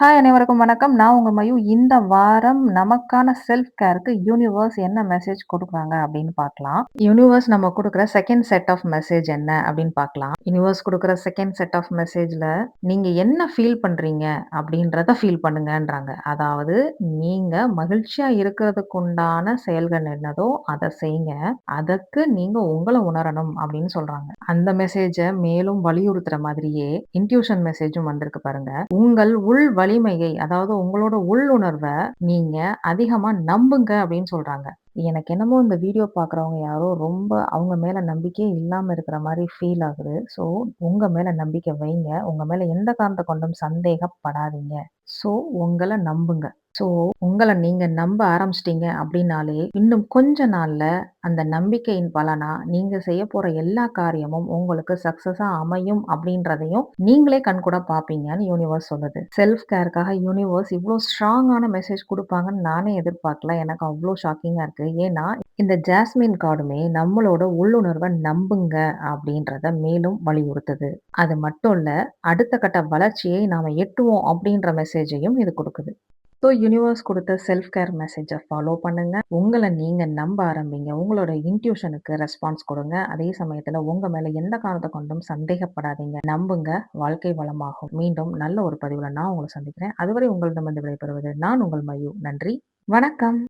Hi அனைவருக்கும் வணக்கம். நான் உங்க மயு. இந்த வாரம் நமக்கான செல்ஃப் கேருக்கு யூனிவர்ஸ் என்ன மெசேஜ் கொடுக்குறாங்க அப்படின்னு பார்க்கலாம். யூனிவர்ஸ் நம்ம கொடுக்குற செகண்ட் செட் ஆஃப் மெசேஜ் என்ன அப்படின்னு பார்க்கலாம். யூனிவர்ஸ் கொடுக்குற செகண்ட் செட் ஆஃப் மெசேஜ்ல நீங்க என்ன ஃபீல் பண்றீங்க அப்படின்றத ஃபீல் பண்ணுங்கன்றாங்க. அதாவது நீங்க மகிழ்ச்சியா இருக்கிறதுக்கு உண்டான செயல்கள் என்னதோ அதை செய்யுங்க. அதற்கு நீங்க உங்களை உணரணும் அப்படின்னு சொல்றாங்க. அந்த மெசேஜை மேலும் வலியுறுத்துற மாதிரியே இன்ட்யூஷன் மெசேஜும் வந்திருக்கு பாருங்க. உங்கள் உள் வலிமையை அதாவது உங்களோட உள்ளுணர்வை நீங்க அதிகமா நம்புங்க அப்படின்னு சொல்றாங்க. எனக்கு என்னமோ இந்த வீடியோ பார்க்குறவங்க யாரோ ரொம்ப அவங்க மேல நம்பிக்கையே இல்லாம இருக்கிற மாதிரி ஃபீல் ஆகுது. ஸோ உங்க மேல நம்பிக்கை வைங்க. உங்க மேல எந்த காரணத்தை கொண்டும் சந்தேகப்படாதீங்க. ஸோ உங்களை நம்புங்க. ஸோ உங்களை நீங்கள் நம்ப ஆரம்பிச்சிட்டீங்க அப்படின்னாலே, இன்னும் கொஞ்ச நாளில் அந்த நம்பிக்கையின் பலனா நீங்கள் செய்ய போகிற எல்லா காரியமும் உங்களுக்கு சக்ஸஸாக அமையும் அப்படின்றதையும் நீங்களே கண்கூட பார்ப்பீங்கன்னு யூனிவர்ஸ் சொல்லுது. செல்ஃப் கேருக்காக யூனிவர்ஸ் இவ்வளோ ஸ்ட்ராங்கான மெசேஜ் கொடுப்பாங்கன்னு நானே எதிர்பார்க்கல. எனக்கு அவ்வளோ ஷாக்கிங்காக இருக்குது ஏன்னா, இந்த ஜாஸ்மின் கார்டுமே நம்மளோட உள்ளுணர்வை நம்புங்க அப்படின்றத மேலும் வலியுறுத்துது. அது மட்டும் இல்லை அடுத்த கட்ட வளர்ச்சியை நாம் எட்டுவோம் அப்படின்ற மெசேஜையும் இது கொடுக்குது ஸோ யூனிவர்ஸ் கொடுத்த செல்ஃப் கேர் மெசேஜை ஃபாலோ பண்ணுங்க. உங்களை நீங்கள் நம்ப ஆரம்பிங்க. உங்களோட இன்ட்யூஷனுக்கு ரெஸ்பான்ஸ் கொடுங்க அதே சமயத்தில் உங்க மேலே எந்த காரணத்தை கொண்டும் சந்தேகப்படாதீங்க. நம்புங்க. வாழ்க்கை வளமாகும். மீண்டும் நல்ல ஒரு பதிவில் நான் உங்களை சந்திக்கிறேன். அதுவரை உங்களிடமிருந்து விடைபெறுவது நான் உங்கள் மயு. நன்றி. வணக்கம்.